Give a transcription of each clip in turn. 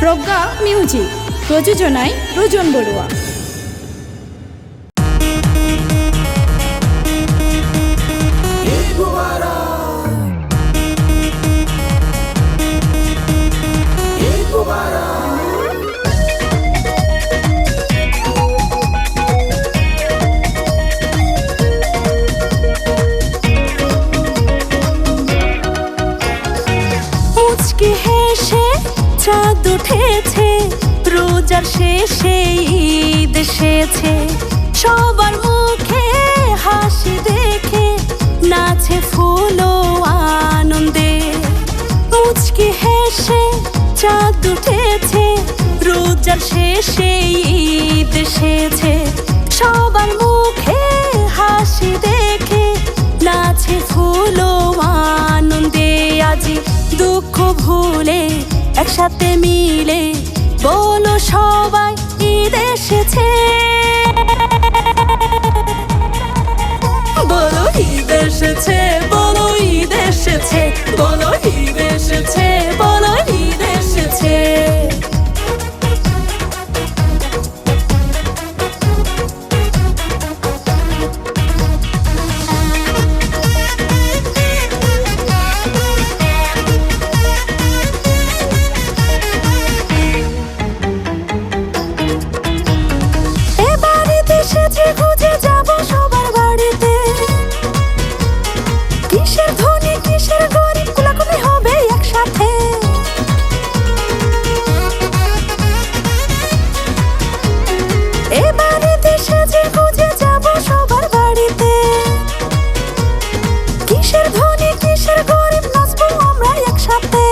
প্রজ্ঞা music প্রযোজনায় রোজন বড়ুয়া। উঠেছে, রোজার শেষে ঈদ এসেছে। সবার মুখে হাসি দেখে নাচে ফুল আনন্দে। মুচকি হেসে চাঁদ উঠেছে, রোজার শেষে ঈদ এসেছে। সবার মুখে হাসি দেখে নাচে ফুল আনন্দে। আজি দুঃখ ভুলে একসাথে মিলে বলো সবাই ঈদ এসেছে। কিসের ধনী কিসের গরিব হবে একসাথে। এবারে এসেছে খুঁজে যাব সবার বাড়িতে। কিসের ধনী কিসের গরিব আমরা একসাথে।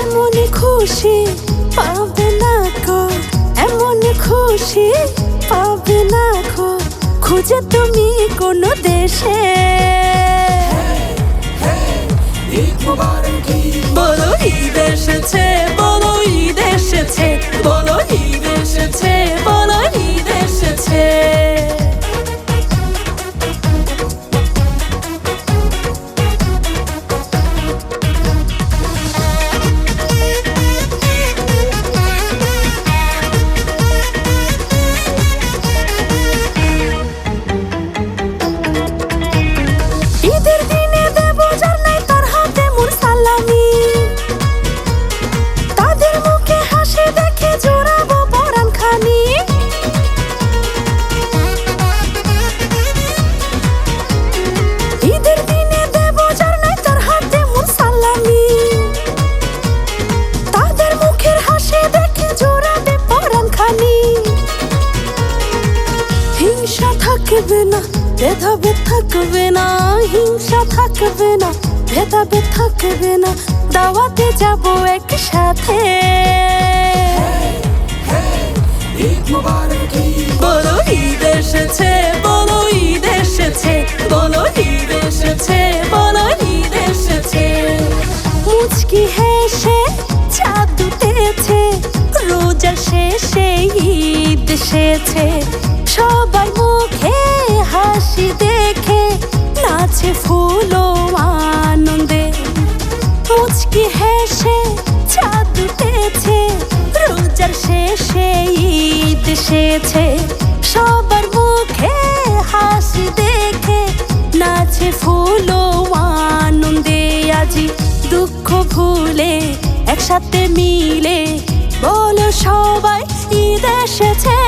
এমনই খুশি পাবে না কো এমনই খুশি পাবে না খুঁজে তুমি কোনো দেশে। বলো থাকবে না, হিংসা থাকবে না, ভেদাভেদ থাকবে না, দাওয়াতে যাব একসাথে। বলো ঈদ এসেছে, বলো ঈদ এসেছে, বলো ঈদ এসেছে, বলো ঈদ এসেছে। মুচকি হেসে, চাঁদ উঠেছে রোজার শেষে ঈদ এসেছে। হেসে চাঁদ উঠেছে, রোজার শেষে ঈদ এসেছে। সবার মুখে হাসি দেখে নাচে ফুল আনন্দে আজি দুঃখ ভুলে একসাথে মিলে বলো সবাই ঈদ এসেছে।